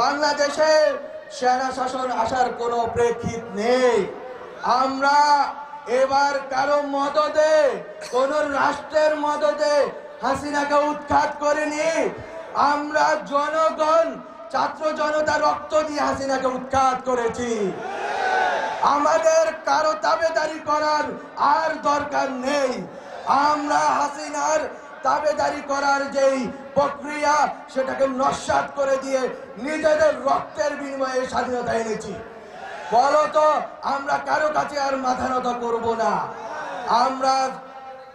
বাংলাদেশে সেনা শাসন আসার কোনো প্রেক্ষিত নেই। আমরা এবার কারও মদদে, কোন রাষ্ট্রের মদদে হাসিনাকে উৎখাত করিনি। আমরা জনগণ, ছাত্র জনতা রক্ত দিয়ে হাসিনাকে উৎখাত করেছি। আমাদের কারও দাবেদারি করার আর দরকার নেই। আমরা হাসিনার দাবেদারি করার যেই প্রক্রিয়া, সেটাকে নস্বাত করে দিয়ে নিজেদের রক্তের বিনিময়ে স্বাধীনতা এনেছি। ফলত আমরা কারও কাছে আর মাথা নত করব না। আমরা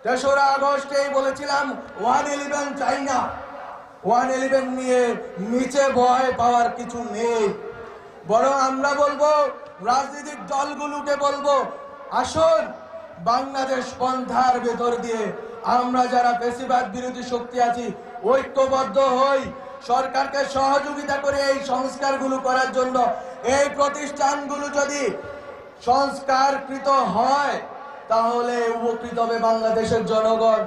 তেসরা আগস্টেই বলেছিলাম, ওয়ান ইলেভেন চাই না। ওয়ান ইলেভেন নিয়ে নিচে ভয় পাওয়ার কিছু নেই। বরং আমরা বলব, রাজনৈতিক দলগুলোকে বলব, আসুন বাংলাদেশ পন্থার ভেতর দিয়ে আমরা যারা বেশিরভাগ বিরোধী শক্তি আছি, ঐক্যবদ্ধ হই, সরকারকে সহযোগিতা করে এই সংস্কারগুলো করার জন্য এই প্রতিষ্ঠানগুলো যদি সংস্কারকৃত হয়, তাহলে উপকৃত হবে বাংলাদেশের জনগণ।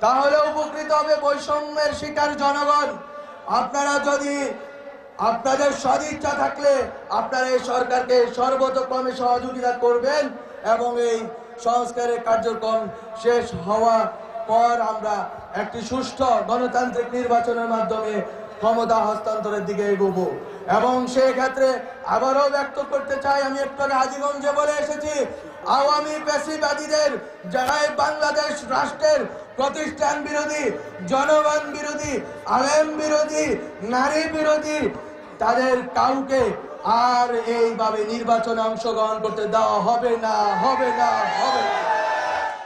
তাহলে উপকৃত হবে বৈষম্যের শিকার জনগণ। আপনারা যদি আপনাদের সদিচ্ছা থাকলে আপনারা এই সরকারকে সর্বতক্রমে সহযোগিতা করবেন এবং এই সংস্কারের কার্যক্রম শেষ হওয়া পর আমরা একটি সুষ্ঠু গণতান্ত্রিক নির্বাচনের মাধ্যমে ক্ষমতা হস্তান্তরের দিকে এগোবো। এবং সেই ক্ষেত্রে আবারও ব্যক্ত করতে চাই, আমি একটু আগে হাজিগঞ্জে বলে এসেছি, আওয়ামী পেশিবাদীদের যারাই বাংলাদেশ রাষ্ট্রের প্রতিষ্ঠান বিরোধী, জনগণ বিরোধী, আলেম বিরোধী, নারী বিরোধী, তাদের কাউকে আর এইভাবে নির্বাচনে অংশগ্রহণ করতে দেওয়া হবে না হবে না হবে না।